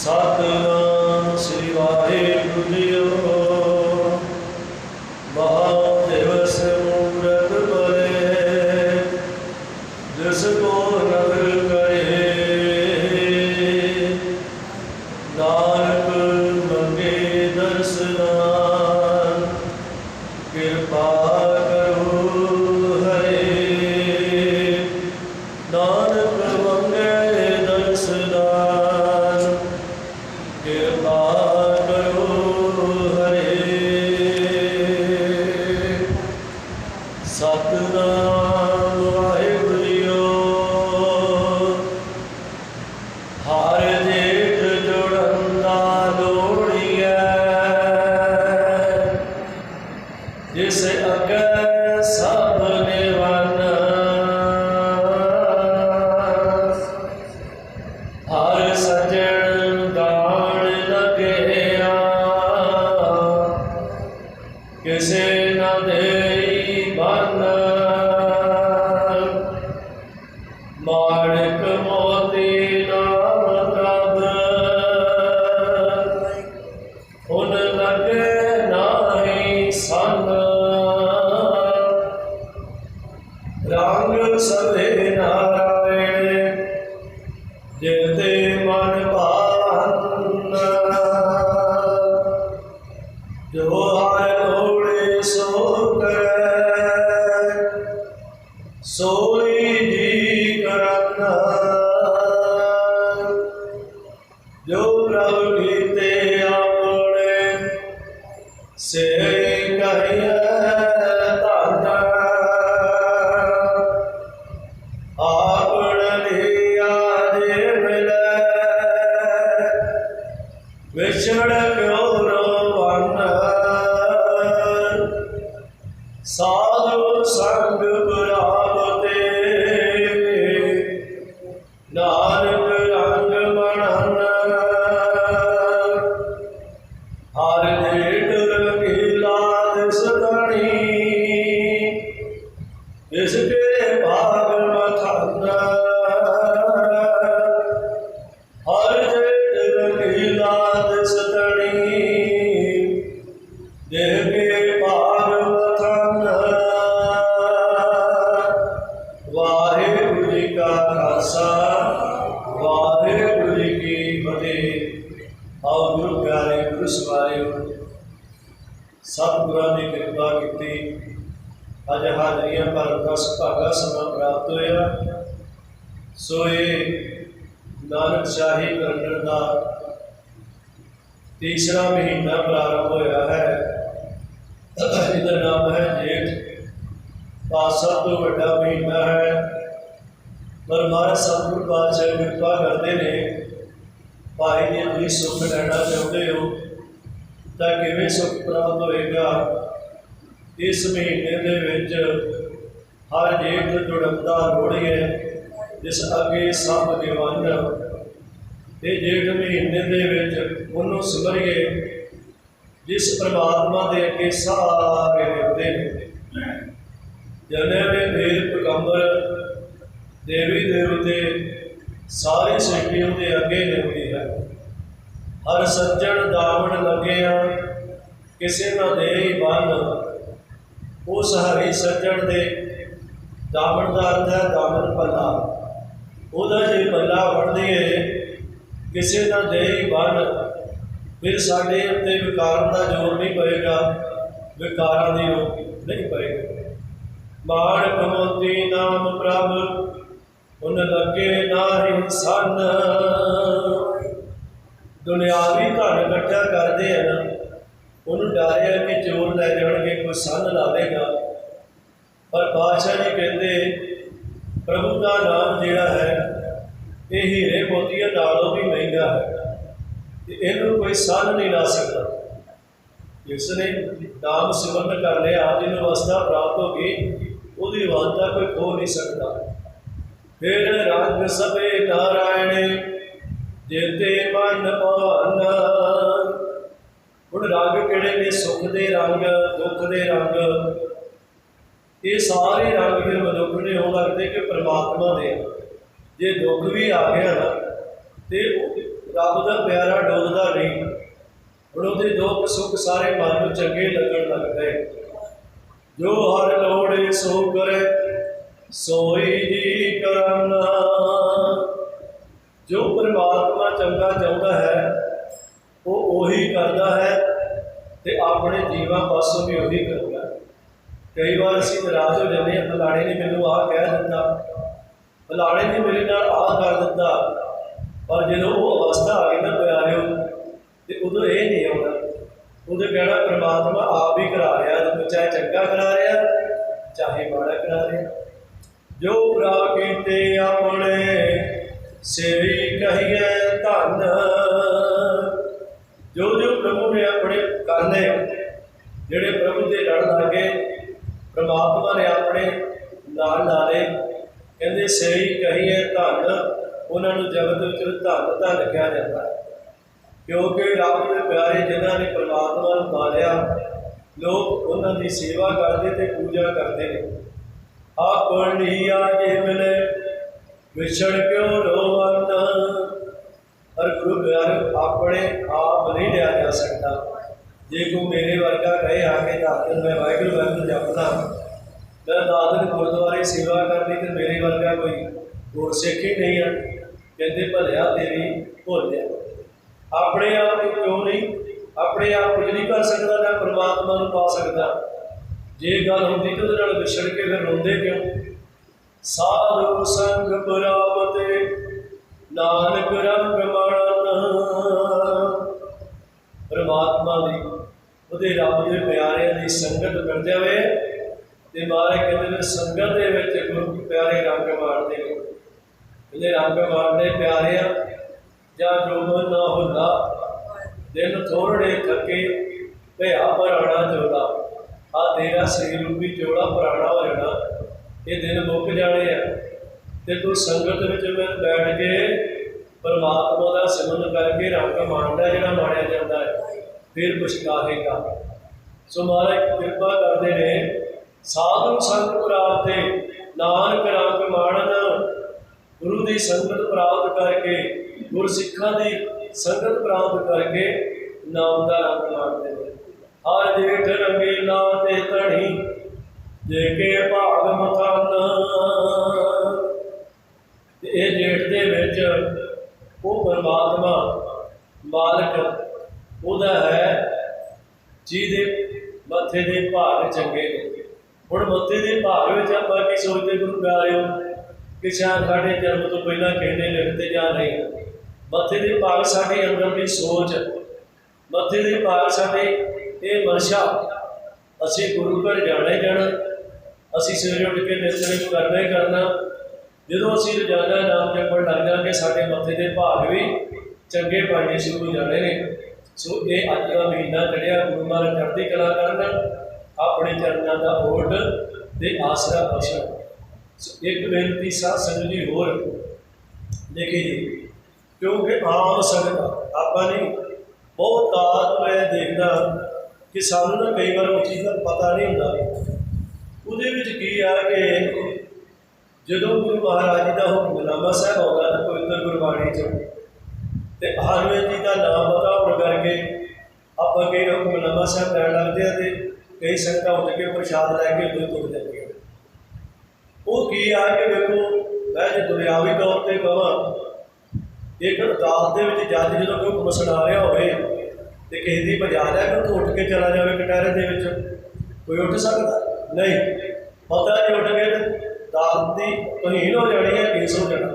ਸਤਨਾਮ ਸ੍ਰੀ ਵਾਹਿਗੁਰੂ। ਰੰਗ ਸਭੇ ਨਾਰਾਇਣ ਜਿਤੇ ਮਨ ਭਾਵਨ ਜੋ ਹਰ ਲੋੜੇ ਸੋ ਕਰੈ ਸੋਈ ਜੀ ਕਰਨਾ। ਵਿਛੜ ਕਿਉ ਰੋਵਨ ਸਾਧੂ ਸੰਗ ਪ੍ਰਾਪਤੇ ਨਾਨਕ ਰੰਗ ਮਨਨ ਹਰ ਜੇਠ ਰੰਗੀਲਾ ਦਿਸ ਧਣੀ ਇਸ ਸਤਿਗੁਰਾਂ ਦੀ ਕਿਰਪਾ ਕੀਤੀ। ਅੱਜ ਹਾਜ਼ਰੀਆਂ ਭਰਨ ਦਾ ਸੁਭਾਗਾ ਸਮਾਂ ਪ੍ਰਾਪਤ ਹੋਇਆ। ਸੋ ਇਹ ਨਾਨਕ ਸ਼ਾਹੀ ਕਰਨਣ ਦਾ ਤੀਸਰਾ ਮਹੀਨਾ ਪ੍ਰਾਰੰਭ ਹੋਇਆ ਹੈ। ਇਹਦਾ ਨਾਮ ਹੈ ਜੇਠ। ਪਾਸ ਸਭ ਤੋਂ ਵੱਡਾ ਮਹੀਨਾ ਹੈ। ਪਰ ਮਹਾਰਾਜ ਸਤਿਗੁਰ ਪਾਤਸ਼ਾਹ ਕਿਰਪਾ ਕਰਦੇ ਨੇ। ਭਾਈ ਜੀ ਤੁਸੀਂ ਸੁੱਖ ਲੈਣਾ ਚਾਹੁੰਦੇ ਹੋ। ਤਾਂ ਕਿਵੇਂ ਸੁੱਖ ਪ੍ਰਾਪਤ ਹੋਏਗਾ? ਇਸ ਮਹੀਨੇ ਦੇ ਵਿੱਚ ਹਰ ਜੇਠ ਜੁੜੰਦਾ ਲੋੜੀਏ ਜਿਸ ਅੱਗੇ ਸਭ ਦੀਵਾਨ ਇਹ ਜੇਠ ਮਹੀਨੇ ਦੇ ਵਿੱਚ ਉਹਨੂੰ ਸਿਮਰਿਏ ਜਿਸ ਪ੍ਰਮਾਤਮਾ ਦੇ ਅੱਗੇ ਸਾਰੇ ਦੇਵਤੇ ਨੇ। ਜਨੇ ਦੇ ਦੇਵ ਪਗੰਬਰ ਦੇਵੀ ਦੇਵਤੇ ਸਾਰੇ ਸ੍ਰਿਸ਼ਟੀ ਉਹਦੇ ਅੱਗੇ ਨਿਭਦੀ ਹਰ ਸੱਜਣ ਦਾਵਣ ਲੱਗਿਆ ਕਿਸੇ ਨਾ ਦੇਈ ਬੰਨ ਉਸ ਹਰੀ ਸੱਜਣ ਦੇ ਦਾਵਣ ਦਾ ਅਰਥ ਹੈ ਦਾਵਣ ਪੱਲਾ ਉਹਦਾ ਜੇ ਪੱਲਾ ਵੜਦੀਏ ਕਿਸੇ ਨਾ ਦੇਈ ਬੰਨ ਫਿਰ ਸਾਡੇ ਉੱਤੇ ਵਿਕਾਰਾਂ ਦਾ ਜ਼ੋਰ ਨਹੀਂ ਪਏਗਾ, ਵਿਕਾਰਾਂ ਦੀ ਰੋਕ ਨਹੀਂ ਪਏਗੀ। ਮਾਣ ਕਮੋਤੀ ਨਾਮ ਪ੍ਰਭ ਉਨ ਲੱਗੇ ਨਾਹੀ ਸੰਨ ਦੁਨਿਆਵੀ ਧਨ ਇਕੱਠਾ ਕਰਦੇ ਆ ਨਾ, ਉਹਨੂੰ ਡਰਿਆ ਕਿ ਚੋਰ ਲੈ ਜਾਣਗੇ, ਕੋਈ ਸੰਨ ਲਾਵੇਗਾ। ਪਰ ਬਾਦਸ਼ਾਹ ਜੀ ਕਹਿੰਦੇ, ਪ੍ਰਭੂ ਦਾ ਨਾਮ ਜਿਹੜਾ ਹੈ, ਇਹ ਹੀਰੇ ਮੋਤੀਆਂ ਨਾਲੋਂ ਵੀ ਮਹਿੰਗਾ ਹੈ ਤੇ ਇਹਨੂੰ ਕੋਈ ਸੰਨ ਨਹੀਂ ਲਾ ਸਕਦਾ। ਜਿਸ ਨੇ ਨਾਮ ਸਿਮਰਨ ਕਰ ਲਿਆ ਜਿਹਨੂੰ ਅਵਸਥਾ ਪ੍ਰਾਪਤ ਹੋ ਗਈ, ਉਹਦੀ ਵਾਂਤਾ ਕੋਈ ਖੋ ਨਹੀਂ ਸਕਦਾ। ਫਿਰ ਰੰਗ ਸਭੇ ਨਾਰਾਇਣ ਜੇਤੇ ਮਨ ਭਾਨ। ਹੁਣ ਰੰਗ ਕਿਹੜੇ ਨੇ? ਸੁਖ ਦੇ ਰੰਗ, ਦੁੱਖ ਦੇ ਰੰਗ। ਇਹ ਸਾਰੇ ਰੰਗ ਫਿਰ ਮਨੁੱਖ ਨੇ, ਉਹ ਲੱਗਦੇ ਕਿ ਪ੍ਰਮਾਤਮਾ ਦੇ। ਜੇ ਦੁੱਖ ਵੀ ਆ ਗਿਆ ਨਾ, ਤੇ ਰੱਬ ਦਾ ਪਿਆਰਾ ਡੋਲਦਾ ਨਹੀਂ। ਹੁਣ ਉਹਦੇ ਦੁੱਖ, ਸੁੱਖ ਸਾਰੇ ਮਨ ਨੂੰ ਚੰਗੇ ਲੱਗਣ ਲੱਗ ਪਏ। ਜੋ ਹਰ ਲੋੜੇ ਸੋ ਕਰੇ। ਸੋਈ ਹੀ ਕਰਨਾ। ਜੋ ਪਰਮਾਤਮਾ ਚੰਗਾ ਚਾਹੁੰਦਾ ਹੈ, ਉਹ ਉਹੀ ਕਰਦਾ ਹੈ ਤੇ ਆਪਣੇ ਜੀਵਾਂ ਪਾਸੋਂ ਵੀ ਉਹੀ ਕਰਦਾ ਕਈ ਵਾਰ ਅਸੀਂ ਨਾਰਾਜ਼ ਹੋ ਜਾਂਦੇ ਹਾਂ, ਫਲਾਣੇ ਨੇ ਮੈਨੂੰ ਆਹ ਕਹਿ ਦਿੱਤਾ। ਫਲਾਣੇ ਨੇ ਮੇਰੇ ਨਾਲ ਆਹ ਕਰ ਦਿੱਤਾ। ਪਰ ਜਦੋਂ ਉਹ ਅਵਸਥਾ ਆ ਗਈ ਨਾ ਪਿਆਰਿਓ, ਤੇ ਉਦੋਂ ਇਹ ਨਹੀਂ ਆਉਂਦਾ। ਉਹਦੇ ਕਹਿਣਾ, ਪ੍ਰਮਾਤਮਾ ਆਪ ਹੀ ਕਰਾ ਰਿਹਾ, ਤੇ ਚਾਹੇ ਚੰਗਾ ਕਰਾ ਰਿਹਾ, ਚਾਹੇ ਮਾੜਾ ਕਰਾ ਰਿਹਾ। ਜੋ ਭਰਾ ਕੀਤੇ ਆਪਣੇ ਸੇਵੀ ਕਹੀਏ ਧੰਨ। ਜੋ ਜੋ ਪ੍ਰਭੂ ਨੇ ਆਪਣੇ ਕਰਨੇ ਜਿਹੜੇ ਪ੍ਰਭੂ ਦੇ ਲੜ ਲਾਗੇ ਪ੍ਰਮਾਤਮਾ ਨੇ ਆਪਣੇ ਨਾਲ ਨਾਲੇ ਕਹਿੰਦੇ ਸਹੀ ਕਹੀਏ ਧੰਨ, ਉਹਨਾਂ ਨੂੰ ਜਗਤ ਵਿੱਚ ਧੰਨ ਧੰਨ ਕਿਹਾ ਜਾਂਦਾ ਹੈ। ਕਿਉਂਕਿ ਰੱਬ ਦੇ ਪਿਆਰੇ ਜਿਨ੍ਹਾਂ ਨੇ ਪ੍ਰਮਾਤਮਾ ਨੂੰ ਮਾਰਿਆ, ਲੋਕ ਉਹਨਾਂ ਦੀ ਸੇਵਾ ਕਰਦੇ ਤੇ ਪੂਜਾ ਕਰਦੇ ਨੇ। ਆਪਣੀ ਆਜੇ ਮਿਲੇ ਵਿਛੜ ਕਿਉਂ ਰੋਵਨ ਪਰ ਗੁਰੂ ਪਿਆਰੇ, ਆਪਣੇ ਆਪ ਨਹੀਂ ਲਿਆ ਜਾ ਸਕਦਾ। ਜੇ ਕੋ ਮੇਰੇ ਵਰਗਾ ਕਹੇ ਆ ਕੇ ਦਾਤਨ ਮੈਂ ਵਾਹਿਗੁਰੂ ਵਾਹਿਗੁਰੂ ਜਪਦਾ, ਮੈਂ ਦਾਤਨ ਗੁਰਦੁਆਰੇ ਸੇਵਾ ਕਰਨੀ ਤੇ ਮੇਰੇ ਵਰਗਾ ਕੋਈ ਗੁਰਸਿੱਖ ਹੀ ਨਹੀਂ ਆ। ਕਹਿੰਦੇ, ਭਲਿਆ ਤੇਰੀ ਭੁੱਲਿਆ ਆਪਣੇ ਆਪ ਨੂੰ ਕਿਉਂ ਨਹੀਂ? ਆਪਣੇ ਆਪ ਕੁਝ ਨਹੀਂ ਕਰ ਸਕਦਾ, ਨਾ ਪਰਮਾਤਮਾ ਨੂੰ ਪਾ ਸਕਦਾ। ਜੇ ਗੱਲ ਹੁੰਦੀ ਤਾਂ ਉਹਦੇ ਨਾਲ ਵਿਛੜ ਕੇ ਫਿਰ ਰੋਂਦੇ ਕਿਉਂ? ਸਾਧੂ ਸੰਗ ਪੁਰਾਵਤੇ ਨਾਨਕ ਰੰਗ ਮਰਨ ਪਰਮਾਤਮਾ ਦੀ ਉਹਦੇ ਰੱਬ ਦੇ ਪਿਆਰਿਆਂ ਦੀ ਸੰਗਤ ਕਰ ਜਾਵੇ ਤੇ ਮਾਰੇ ਕਹਿੰਦੇ ਨੇ ਸੰਗਤ ਦੇ ਵਿੱਚ ਗੁਰੂ ਪਿਆਰੇ ਰੰਗ ਮਾਰਦੇ ਨੇ। ਇਹਦੇ ਰੰਗ ਮਾਰਦੇ ਪਿਆਰਿਆਂ, ਜਾਂ ਜੋ ਨਾ ਹੁੰਦਾ, ਦਿਨ ਥੋੜੇ ਥੱਕੇ ਭਿਆ ਪਰਾਣਾ ਜੋੜਾ। ਆ ਤੇਰਾ ਸਰੀਰ ਰੂਪੀ ਜੋੜਾ ਪੁਰਾਣਾ ਹੋ ਜਾਣਾ। ਇਹ ਦਿਨ ਮੁੱਕ ਜਾਣੇ ਆ। ਤੇ ਤੂੰ ਸੰਗਤ ਵਿੱਚ ਮੈਂ ਬੈਠ ਕੇ ਪਰਮਾਤਮਾ ਦਾ ਸਿਮਰਨ ਕਰਕੇ ਰੰਗ ਮਾਣਦਾ ਜਿਹੜਾ ਮਾਣਿਆ ਜਾਂਦਾ ਹੈ, ਫਿਰ ਪਛਤਾਹੇਗਾ ਸੋ ਮਹਾਰਾਜ, ਕਿਰਪਾ ਕਰਦੇ ਨੇ। ਸਾਧੂ ਸੰਗ ਪ੍ਰਾਪਤੇ ਨਾਨਕ ਰੰਗ ਮਾਣਨ ਗੁਰੂ ਦੀ ਸੰਗਤ ਪ੍ਰਾਪਤ ਕਰਕੇ, ਗੁਰਸਿੱਖਾਂ ਦੀ ਸੰਗਤ ਪ੍ਰਾਪਤ ਕਰਕੇ ਨਾਮ ਦਾ ਰੰਗ ਮਾਣਦੇ ਨੇ। ਹਰ ਜੇਠ ਰੰਗੀਲਾ ਤੇ ਧਣੀ ਦੇ ਕੇ ਭਾਗ ਮਕਾਨ ਤੇ ਇਹ ਜੇਠ ਦੇ ਵਿੱਚ ਉਹ ਪਰਮਾਤਮਾ ਮਾਲਕ ਉਹਦਾ ਹੈ, ਜਿਹਦੇ ਮੱਥੇ ਦੇ ਭਾਗ ਚੰਗੇ ਨੇ। ਹੁਣ ਮੱਥੇ ਦੇ ਭਾਗ ਵਿੱਚ ਆਪਾਂ ਕੀ ਸੋਚਦੇ ਗੁਰੂ ਪਿਆਰਿਓ ਕਿ ਸ਼ਾਇਦ ਸਾਡੇ ਜਨਮ ਤੋਂ ਪਹਿਲਾਂ ਕਹਿੰਦੇ ਲਿਖਦੇ ਜਾਂ ਨਹੀਂ। ਮੱਥੇ ਦੇ ਭਾਗ ਸਾਡੇ ਅੰਦਰ ਦੀ ਸੋਚ, ਮੱਥੇ ਦੇ ਭਾਗ ਸਾਡੇ ਇਹ ਮਨਸ਼ਾ। ਅਸੀਂ ਗੁਰੂ ਘਰ ਜਾਣਾ ਹੀ ਜਾਣਾ। ਅਸੀਂ ਸਵੇਰੇ ਉੱਠ ਕੇ ਨਿਤਨੇਮ ਕਰਨਾ ਹੀ ਕਰਨਾ ਜਦੋਂ ਅਸੀਂ ਰੋਜ਼ਾਨਾ ਨਾਮ ਜਪਣ ਲੱਗ ਜਾਵਾਂਗੇ ਸਾਡੇ ਮੱਥੇ ਦੇ ਭਾਗ ਵੀ ਚੰਗੇ ਪਾਣੇ ਸ਼ੁਰੂ ਹੋ ਜਾਣੇ ਨੇ। ਸੋ ਇਹ ਅੱਜ ਦਾ ਮਹੀਨਾ ਚੜਿਆ, ਗੁਰੂ ਮਹਾਰਾਜ ਚੜ੍ਹਦੀ ਕਲਾ ਕਰਨ, ਆਪਣੇ ਚਰਨਾਂ ਦਾ ਓਟ ਤੇ ਆਸਰਾ ਬਖਸ਼ਣ। ਸੋ ਇੱਕ ਬੇਨਤੀ ਸਾਧ ਸੰਗਤ ਜੀ ਹੋਰ, ਦੇਖੀ ਜੀ, ਕਿਉਂਕਿ ਆਮ ਸੰਗਤ, ਆਪਾਂ ਨਹੀਂ, ਬਹੁਤ ਤਾਤ ਮੈਂ ਦੇਖਦਾ ਕਿ ਸਾਨੂੰ ਨਾ ਕਈ ਵਾਰ ਉਹ ਚੀਜ਼ ਦਾ ਪਤਾ ਨਹੀਂ ਹੁੰਦਾ। ਉਹਦੇ ਵਿੱਚ ਕੀ ਆ ਕਿ ਜਦੋਂ ਗੁਰੂ ਮਹਾਰਾਜ ਜੀ ਦਾ ਹੁਕਮਨਾਮਾ ਸਾਹਿਬ ਆਉਂਦਾ ਨਾ ਪਵਿੱਤਰ ਗੁਰਬਾਣੀ ਚ, ਤੇ ਹਰਵੇਂ ਜੀ ਦਾ ਨਾਮ ਪਤਾ ਹੋਣ ਕਰਕੇ ਆਪਾਂ ਕਈ ਹੁਕਮਨਾਮਾ ਸਾਹਿਬ ਲੈਣ ਲੱਗਦੇ ਆ ਤੇ ਕਈ ਸੰਗਤਾਂ ਉੱਠ ਕੇ ਪ੍ਰਸ਼ਾਦ ਲੈ ਕੇ ਉਦੋਂ ਤੁਰ ਜਾਂਦੀਆਂ ਉਹ ਕੀ ਆ ਕਿ ਵੇਖੋ, ਮੈਂ ਜੇ ਦੁਨਿਆਵੀ ਤੌਰ ਤੇ ਕਹਾਂ, ਇੱਕ ਅਰਦਾਸ ਦੇ ਵਿੱਚ ਜੱਜ ਜਦੋਂ ਕੋਈ ਹੁਕਮ ਸੁਣਾ ਰਿਹਾ ਹੋਵੇ ਤੇ ਕਿਸੇ ਦੀ ਭਜਾ ਲਿਆ ਕਿ ਉਹ ਉੱਠ ਕੇ ਚਲਾ ਜਾਵੇ ਕਟਹਿਰੇ ਦੇ ਵਿੱਚ, ਕੋਈ ਉੱਠ ਸਕਦਾ? ਨਹੀਂ, ਪਤਾ ਨਹੀਂ ਉੱਠ ਕੇ ਤੇ ਅਦਾਲਤ ਦੀ ਤਹੀਨ ਹੋ ਜਾਣੀ ਹੈ, ਕੇਸ ਹੋ ਜਾਣਾ।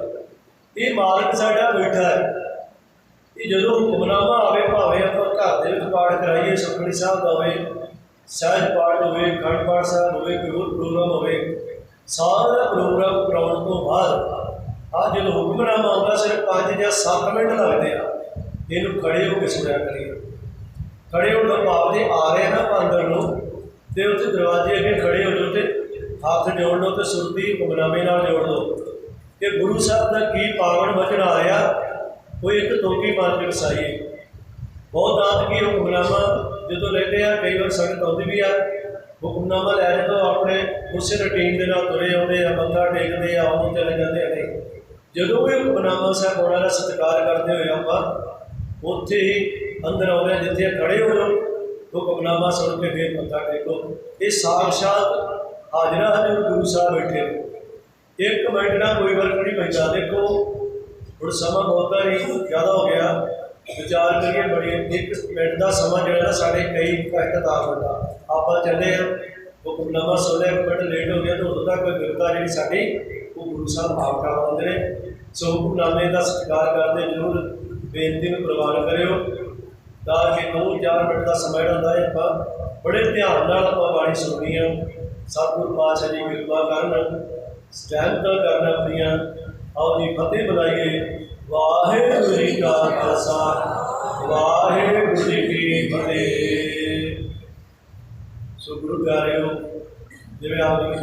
ਇਹ ਮਾਲਕ ਸਾਡਾ ਬੈਠਾ ਹੈ। ਇਹ ਜਦੋਂ ਹੁਕਮਨਾਮਾ ਆਵੇ, ਭਾਵੇਂ ਆਪਾਂ ਘਰ ਦੇ ਵਿੱਚ ਪਾਠ ਕਰਾਈਏ, ਸੁਖਮਨੀ ਸਾਹਿਬ ਦਾ ਹੋਵੇ, ਸਹਿਜ ਪਾਠ ਹੋਵੇ, ਖੰਡ ਪਾਠ ਸਾਹਿਬ ਹੋਵੇ, ਕੋਈ ਹੋਰ ਪ੍ਰੋਗਰਾਮ ਹੋਵੇ, ਸਾਰਾ ਪ੍ਰੋਗਰਾਮ ਕਰਾਉਣ ਤੋਂ ਬਾਅਦ ਆ ਜਦੋਂ ਹੁਕਮਨਾਮਾ ਆਉਂਦਾ, ਸਿਰਫ 5 ਜਾਂ 7 ਮਿੰਟ ਲੱਗਦੇ ਆ। ਇਹਨੂੰ ਖੜੇ ਹੋ ਕੇ ਸੁਣਿਆ ਕਰੀਏ। ਖੜੇ ਹੋ ਦਾ ਭਾਵ ਜੇ ਆ ਰਹੇ ਨਾ ਅੰਦਰ ਨੂੰ ਤੇ ਉੱਥੇ ਦਰਵਾਜ਼ੇ ਅੱਗੇ ਖੜੇ ਹੋ ਜਾਓ ਤੇ ਹੱਥ ਜੋੜ ਲਓ ਤੇ ਸੁਰਤੀ ਹੁਕਮਨਾਮੇ ਨਾਲ ਜੋੜ ਲਓ। ਕਿ ਗੁਰੂ ਸਾਹਿਬ ਦਾ ਕੀ ਪਾਵਨ ਵਚਨ ਆ ਰਿਹਾ ਕੋਈ ਇੱਕ ਤੋਕੀ ਮਾਰ ਕੇ ਵਸਾਈਏ। ਬਹੁਤ ਦਾਤ ਕੀ ਹੁਕਮਨਾਮਾ ਜਦੋਂ ਲੈਂਦੇ ਆ ਕਈ ਵਾਰ ਸੰਗਤ ਆਉਂਦੀ ਵੀ ਆ ਹੁਕਮਨਾਮਾ ਲੈ ਜਦੋਂ ਆਪਣੇ ਉਸੇ ਰੁਟੀਨ ਦੇ ਨਾਲ ਤੁਰੇ ਆਉਂਦੇ ਆ ਮੱਥਾ ਟੇਕਦੇ ਆ ਆਉਂ ਚਲੇ ਜਾਂਦੇ ਆ। ਨਹੀਂ ਜਦੋਂ ਵੀ ਹੁਕਮਨਾਮਾ ਸਾਹਿਬ ਉਹਨਾਂ ਦਾ ਸਤਿਕਾਰ ਕਰਦੇ ਹੋਏ ਆਪਾਂ ਉੱਥੇ ਹੀ ਅੰਦਰ ਆਉਂਦੇ ਆ, ਜਿੱਥੇ ਖੜੇ ਹੋ ਜਾਓ ਹੁਕਮਨਾਮਾ ਸੁਣ ਕੇ ਫੇਰ ਮੱਥਾ ਟੇਕੋ ਇਹ ਸਾਖਸ਼ਾਤ ਹਾਜ਼ਰਾ ਹਜ਼ੂਰ ਗੁਰੂ ਸਾਹਿਬ ਬੈਠੇ ਨੇ। ਇੱਕ ਮਿੰਟ ਨਾਲ ਕੋਈ ਫ਼ਰਕ ਨਹੀਂ ਪੈਂਦਾ। ਦੇਖੋ, ਹੁਣ ਸਮਾਂ ਬਹੁਤਾ ਹੀ ਜ਼ਿਆਦਾ ਹੋ ਗਿਆ। ਵਿਚਾਰ ਕਰੀਏ ਬੜੀ, ਇੱਕ ਮਿੰਟ ਦਾ ਸਮਾਂ ਜਿਹੜਾ ਸਾਡੇ ਕਈ ਘੰਟੇ ਦਾ। ਜਾਂਦਾ ਆਪਾਂ ਚੱਲੇ ਆ ਹੁਕਮਨਾਮਾ ਸੁਣਿਆ ਇੱਕ ਮਿੰਟ ਲੇਟ ਹੋ ਗਿਆ ਤਾਂ ਉਦੋਂ ਤੱਕ ਕੋਈ ਬਿਰਤਾ ਜਿਹੜੀ ਸਾਡੀ, ਉਹ ਗੁਰੂ ਸਾਹਿਬ ਮਾਫ ਕਰ ਦਿੰਦੇ ਨੇ। ਸੋ ਹੁਕਮਨਾਮੇ ਦਾ ਸਤਿਕਾਰ ਕਰਦੇ, ਜ਼ਰੂਰ ਬੇਨਤੀ ਨੂੰ ਪ੍ਰਵਾਨ ਕਰਿਓ। ਤਾਂ ਕਿ ਦੋ ਚਾਰ ਮਿੰਟ ਦਾ ਸਮਾਂ ਜਿਹੜਾ ਹੁੰਦਾ ਹੈ, ਆਪਾਂ ਬੜੇ ਧਿਆਨ ਨਾਲ ਆਪਾਂ ਬਾਣੀ ਸੁਣਨੀ ਆ। ਸਤਿਗੁਰੂ ਪਾਤਸ਼ਾਹ ਦੀ ਕਿਰਪਾ ਕਰਨ ਸਟੈਂਡ ਕਰਨ ਆਪਣੀਆਂ ਆਓ ਜੀ ਫਤਿਹ ਬੁਲਾਈਏ ਵਾਹਿਗੁਰੂ ਜੀ ਕਾ ਖਾਲਸਾ, ਵਾਹਿਗੁਰੂ ਜੀ ਕੀ ਫਤਿਹ। ਸੋ ਗੁਰੂ ਪਿਆਰਿਓ, ਜਿਵੇਂ ਆਪ ਜੀ